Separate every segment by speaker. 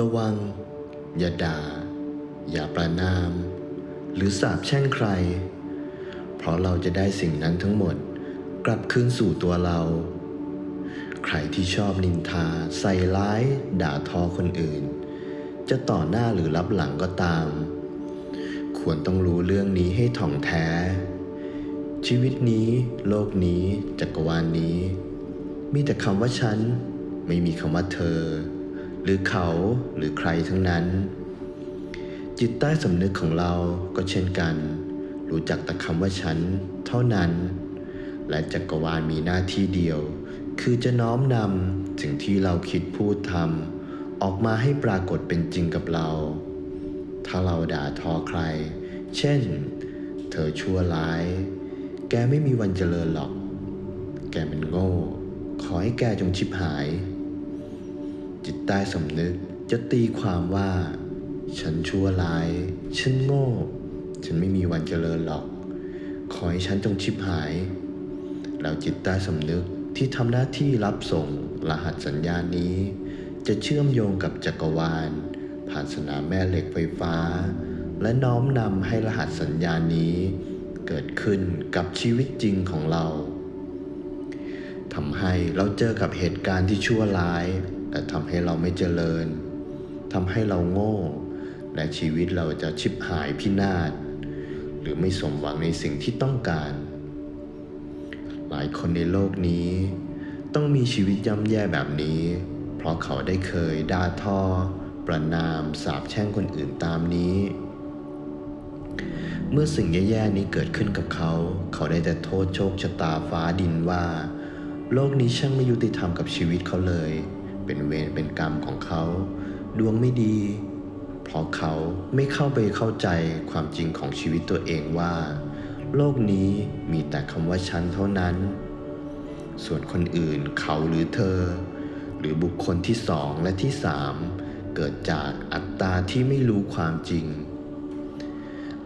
Speaker 1: ระวัง อย่าด่า อย่าประนาม หรือสาปแช่งใคร เพราะเราจะได้สิ่งนั้นทั้งหมดกลับคืนสู่ตัวเรา ใครที่ชอบนินทา ใส่ร้าย ด่าทอคนอื่น จะต่อหน้าหรือรับหลังก็ตาม ควรต้องรู้เรื่องนี้ให้ถ่องแท้ ชีวิตนี้ โลกนี้ จักรวาลนนี้ มีแต่คำว่าฉัน ไม่มีคำว่าเธอ หรือเขาหรือใครทั้งนั้น จิตใต้สำนึกของเราก็เช่นกัน รู้จักแต่คำว่าฉัน เท่านั้น และจักรวาลมีหน้าที่เดียว คือจะน้อมนำสิ่งที่เราคิดพูดทำออกมาให้ปรากฏเป็นจริงกับเรา ถ้าเราด่าทอใคร เช่น เธอชั่วร้าย แกไม่มีวันเจริญหรอก แกมันโง่ ขอให้แกจงชิบหาย จิตใต้สำนึกจะตีความว่า ฉันชั่วร้าย ฉันโง่ ฉันไม่มีวันเจริญหรอก ขอให้ฉันจงชิบหาย แล้วจิตใต้สำนึกที่ทำหน้าที่รับส่งรหัสสัญญาณนี้ จะเชื่อมโยงกับจักรวาล ผ่านสนามแม่เหล็กไฟฟ้า และน้อมนำให้รหัสสัญญาณนี้ เกิดขึ้นกับชีวิตจริงของเราทำให้เราเจอกับเหตุการณ์ที่ชั่วร้าย และทำให้เราไม่เจริญทำให้เราโง่ และชีวิตเราจะชิบหายพินาศหรือไม่สมหวังในสิ่งที่ต้องการ หลายคนในโลกนี้ ต้องมีชีวิตย่ำแย่แบบนี้ เพราะเขาได้เคยด่าทอ ประนาม สาปแช่งคนอื่นตามนี้ เมื่อสิ่งแย่ๆนี้เกิดขึ้นกับเขา เขาได้แต่โทษโชคชะตาฟ้าดินว่า โลกนี้ช่างไม่ยุติธรรมกับชีวิตเขาเลย เป็นเวรเป็นกรรมของเขา ดวงไม่ดี เพราะเขาไม่เข้าไปเข้าใจความจริงของชีวิตตัวเองว่า โลกนี้มีแต่คำว่าฉันเท่านั้น ส่วนคนอื่นเขาหรือเธอ หรือบุคคลที่สองและที่สามเกิดจากอัตตาที่ไม่รู้ความจริง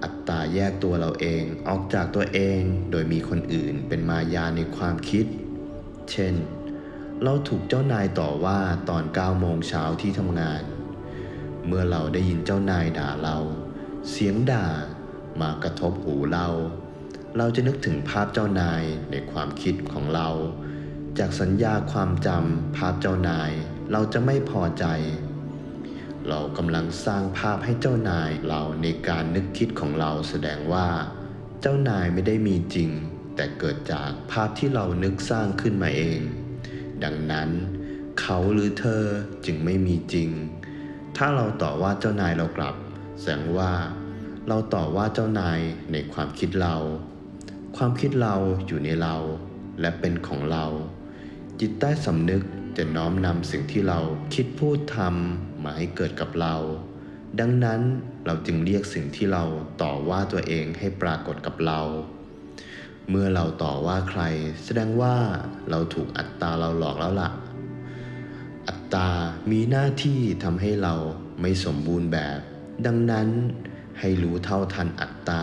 Speaker 1: อัตตาแยกตัวเราเองออกจากตัวเองโดยมีคนอื่นเป็นมายาในความคิด เช่น เราถูกเจ้านายต่อว่าตอน9โมงเช้าที่ทำงาน เมื่อเราได้ยินเจ้านายด่าเรา เสียงด่ามากระทบหูเรา เราจะนึกถึงภาพเจ้านายในความคิดของเรา จากสัญญาความจำภาพเจ้านายเราจะไม่พอใจ เรากำลังสร้างภาพให้เจ้านายเราในการนึกคิดของเราแสดงว่า เจ้านายไม่ได้มีจริง แต่เกิดจากภาพที่เรานึกสร้างขึ้นมาเอง ดังนั้น เขาหรือเธอจึงไม่มีจริง ถ้าเราต่อว่าเจ้านายเรากลับ แสดงว่า เราต่อว่าเจ้านายในความคิดเรา ความคิดเราอยู่ในเรา และเป็นของเรา จิตใต้สำนึกจะน้อมนำสิ่งที่เราคิดพูดทำมาให้เกิดกับเรา ดังนั้นเราจึงเรียกสิ่งที่เราต่อว่าตัวเองให้ปรากฏกับเรา เมื่อเราต่อว่าใคร แสดงว่าเราถูกอัตตาเราหลอกแล้วล่ะ อัตตามีหน้าที่ทำให้เราไม่สมบูรณ์แบบ ดังนั้นให้รู้เท่าทันอัตตา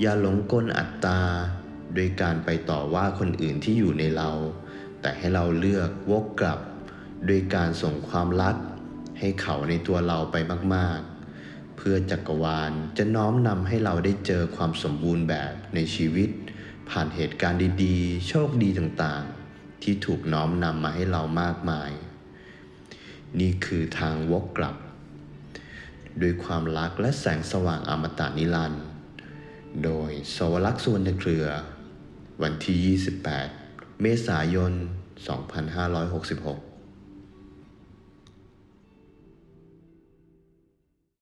Speaker 1: อย่าหลงกลอัตตาโดยการไปต่อว่าคนอื่นที่อยู่ในเรา แต่ให้เราเลือกวกกลับโดยการส่งความรัก ให้เขาในตัวเราไปมาก ๆ เพื่อจักรวาลจะน้อมนำให้เราได้เจอความสมบูรณ์แบบในชีวิต ผ่านเหตุการณ์ดีๆ โชคดีต่างๆ ที่ถูกน้อมนำมาให้เรามากมาย นี่คือทางวกกลับ ด้วยความรักและแสงสว่างอมตะนิรันดร์โดยสวรักษ์สุวรรณเครือ วันที่ 28 เมษายน 2566